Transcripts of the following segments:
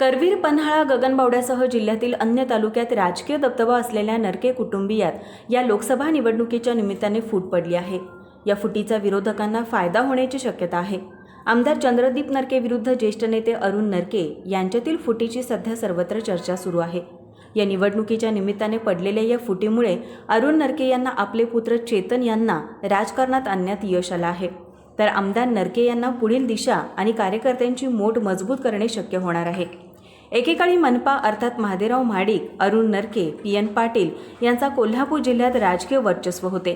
करवीर पन्हाळा गगनबावड्यासह जिल्ह्यातील अन्य तालुक्यात राजकीय दबदबा असलेल्या नरके कुटुंबियात या लोकसभा निवडणुकीच्या निमित्ताने फूट पडली आहे. या फुटीचा विरोधकांना फायदा होण्याची शक्यता आहे. आमदार चंद्रदीप नरके विरुद्ध ज्येष्ठ नेते अरुण नरके यांच्यातील फुटीची सध्या सर्वत्र चर्चा सुरू आहे. या निवडणुकीच्या निमित्ताने पडलेल्या या फुटीमुळे अरुण नरके यांना आपले पुत्र चेतन यांना राजकारणात आणण्यात यश आलं आहे. तर आमदार नरके यांना पुढील दिशा आणि कार्यकर्त्यांची मोठ मजबूत करणे शक्य होणार आहे. एकेकाळी मनपा अर्थात महादेवराव म्हाडिक अरुण नरके पी एन पाटील यांचा कोल्हापूर जिल्ह्यात राजकीय वर्चस्व होते.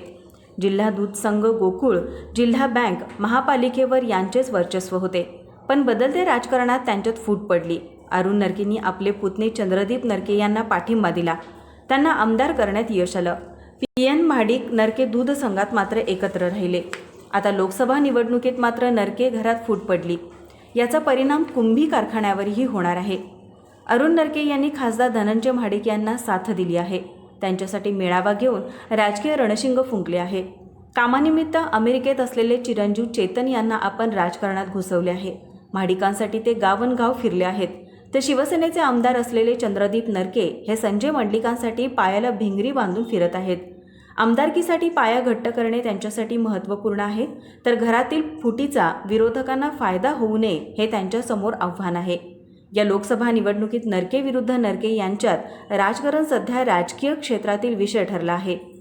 जिल्हा दूध संघ गोकुळ जिल्हा बँक महापालिकेवर यांचेच वर्चस्व होते. पण बदलत्या राजकारणात त्यांच्यात फूट पडली. अरुण नरकेंनी आपले पुतणे चंद्रदीप नरके यांना पाठिंबा दिला. त्यांना आमदार करण्यात यश आलं. पी एन महाडिक नरके दूध संघात मात्र एकत्र राहिले. आता लोकसभा निवडणुकीत मात्र नरके घरात फूट पडली. याचा परिणाम कुंभी कारखान्यावरही होणार आहे. अरुण नरके यांनी खासदार धनंजय महाडिक यांना साथ दिली आहे. त्यांच्यासाठी मेळावा घेऊन राजकीय रणशिंग फुंकले आहे. कामानिमित्त अमेरिकेत असलेले चिरंजीव चेतन यांना आपण राजकारणात घुसवले आहे. महाडिकांसाठी ते गावनगाव फिरले आहेत. तर शिवसेनेचे आमदार असलेले चंद्रदीप नरके हे संजय मंडलिकांसाठी पायाला भिंगरी बांधून फिरत आहेत. आमदारकीसाठी पाया घट्ट करणे त्यांच्यासाठी महत्त्वपूर्ण आहे. तर घरातील फुटीचा विरोधकांना फायदा होऊ नये हे त्यांच्यासमोर आव्हान आहे. या लोकसभा निवडणुकीत नरके विरुद्ध नरके यांच्यात राजकारण सध्या राजकीय क्षेत्रातील विषय ठरला आहे.